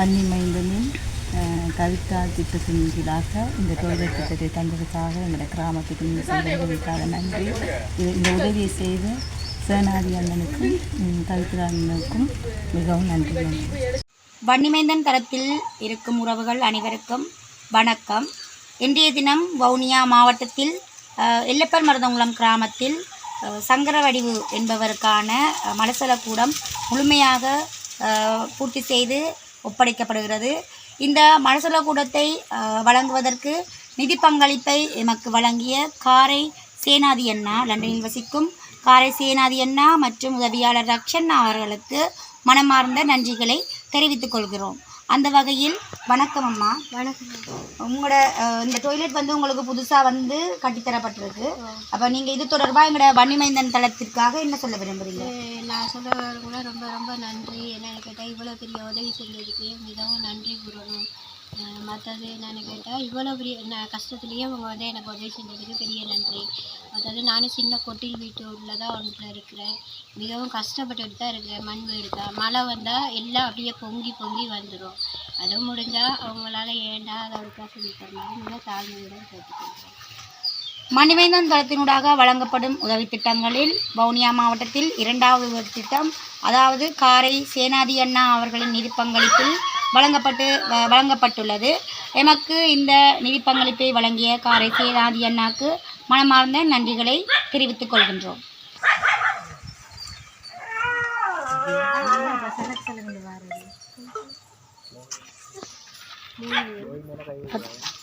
பன்னி மைந்தனின் கவிதா திட்டத்தின் கீழாக இந்த டொய்லெட் திட்டத்தை தந்ததுக்காக எங்களோட கிராமத்துக்கு இந்த செய்த உதவிக்காக நன்றி. இது இந்த உதவியை செய்த சேனாதி அண்ணனுக்கும் கவிதா அண்ணனுக்கும் மிகவும் நன்றி. நன்றி வன்னிமைந்தன் தரத்தில் இருக்கும் உறவுகள் அனைவருக்கும் வணக்கம். இன்றைய தினம் வவுனியா மாவட்டத்தில் எல்லப்பர் மருதங்குளம் கிராமத்தில் சங்கரவடிவு என்பவருக்கான அஹ், மலசலக்கூடம் முழுமையாக பூர்த்தி செய்து ஒப்படைக்கப்படுகிறது. இந்த மனசுல கூடத்தை வழங்குவதற்கு நிதி பங்களிப்பை எமக்கு வழங்கிய காரை சேனாதி அண்ணா லண்டனில் வசிக்கும் காரை சேனாதி அண்ணா மற்றும் உதவியாளர் ரக்ஷண்ணா அவர்களுக்கு மனமார்ந்த நன்றிகளை தெரிவித்துக் கொள்கிறோம். அந்த வகையில். வணக்கம் அம்மா. வணக்கம். உங்களோட இந்த டொய்லெட் வந்து உங்களுக்கு புதுசாக வந்து கட்டித்தரப்பட்டிருக்கு அப்போ நீங்கள் இது தொடர்பாக எங்களோட வன்னிமைந்தன் தளத்திற்காக என்ன சொல்ல விரும்புகிறீங்க நான் சொல்ல ரொம்ப ரொம்ப நன்றி. என்னென்னு கேட்டால் இவ்வளோ பெரிய உதவி செஞ்சதுக்கு மிகவும் நன்றி கூறணும். மற்றது என்னென்னு கேட்டால் இவ்வளோ பெரிய நான் கஷ்டத்துலேயே அவங்க வந்து எனக்கு உதவி செஞ்சதுக்கு பெரிய நன்றி. மற்றது நானும் சின்ன கொட்டில் வீட்டு உள்ள தான் ஒன்றில் இருக்கிறேன். மிகவும் கஷ்டப்பட்டுட்டு தான் இருக்கிறேன். மண் வீடு தான். மழை வந்தால் எல்லாம் அப்படியே பொங்கி பொங்கி வந்துடும் அதுவும் முடிஞ்சால் அவங்களால ஏண்டா அதை ஒருக்கா சொல்லி தரணும் மிக தாழ்மையுடன் கேட்டுக்கொள்கிறேன். மணிவேந்தன் தளத்தினூடாக வழங்கப்படும் உதவி திட்டங்களில் வவுனியா மாவட்டத்தில் இரண்டாவது உதவி திட்டம் அதாவது காரை சேனாதி அண்ணா அவர்களின் நிதி பங்களிப்பில் வழங்கப்பட்டு வ- வழங்கப்பட்டுள்ளது. எமக்கு இந்த நிதி பங்களிப்பை வழங்கிய காரை சேனாதி அண்ணாக்கு மனமார்ந்த நன்றிகளை தெரிவித்துக் கொள்கின்றோம். மூணு